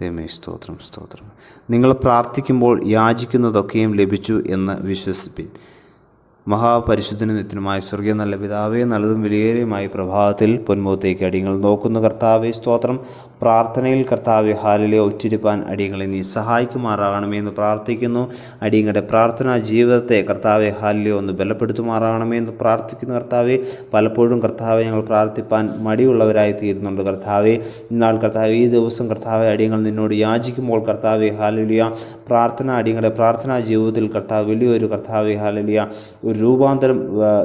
ദൈവമേ സ്തോത്രം സ്തോത്രം. നിങ്ങൾ പ്രാർത്ഥിക്കുമ്പോൾ യാചിക്കുന്നതൊക്കെയും ലഭിച്ചു എന്ന് വിശ്വസിപ്പിൻ. മഹാപരിശുദ്ധനും നിത്യനുമായ സ്വർഗീയ നല്ല പിതാവേ നല്ലതും വിലയേറിയുമായി പ്രഭാതത്തിൽ പൊന്മുഖത്തേക്ക് അടിയങ്ങൾ നോക്കുന്ന. കർത്താവെ സ്തോത്രം. പ്രാർത്ഥനയിൽ കർത്താവെ ഹാലിലെ ഒറ്റിരിപ്പാൻ അടിയങ്ങളെ നീ സഹായിക്കുമാറാകണമേ എന്ന് പ്രാർത്ഥിക്കുന്നു. അടിയങ്ങളുടെ പ്രാർത്ഥനാ ജീവിതത്തെ കർത്താവെ ഹാലിലെ ഒന്ന് ബലപ്പെടുത്തുമാറാകണമേ എന്ന് പ്രാർത്ഥിക്കുന്നു. കർത്താവെ പലപ്പോഴും കർത്താവെ ഞങ്ങൾ പ്രാർത്ഥിപ്പാൻ മടിയുള്ളവരായി തീരുന്നുണ്ട്. കർത്താവെ ഇന്നാൾ കർത്താവ് ഈ ദിവസം കർത്താവെ അടിയങ്ങൾ നിന്നോട് യാചിക്കുമ്പോൾ കർത്താവെ ഹാലിലിയ. പ്രാർത്ഥന അടിയങ്ങളുടെ പ്രാർത്ഥനാ ജീവിതത്തിൽ കർത്താവ് വലിയൊരു കർത്താവെ ഹാലിലിയ. ഒരു രൂപാന്തരം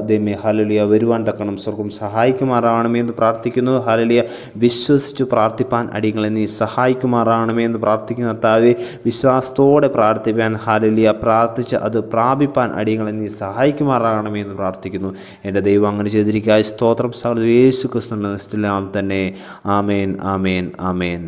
ദൈമേ ഹാലലിയ വരുവാൻ തക്കണം സ്വർഗം സഹായിക്കുമാറാവണമേ എന്ന് പ്രാർത്ഥിക്കുന്നു. ഹാലലിയ വിശ്വസിച്ച് പ്രാർത്ഥിപ്പാൻ അടിയങ്ങളെ നീ സഹായിക്കുമാറാവണമേ എന്ന് പ്രാർത്ഥിക്കുന്ന താവെ വിശ്വാസത്തോടെ പ്രാർത്ഥിപ്പാൻ ഹാലലിയ പ്രാർത്ഥിച്ച് അത് പ്രാപിപ്പാൻ അടിയങ്ങളെ നീ സഹായിക്കുമാറാകണമേ എന്ന് പ്രാർത്ഥിക്കുന്നു. എന്റെ ദൈവം അങ്ങനെ ചെയ്തിരിക്കുക സ്തോത്രം സകല യേശു ക്രിസ്തുവിന്റെ തന്നെ ആമേൻ ആമേൻ ആമേൻ.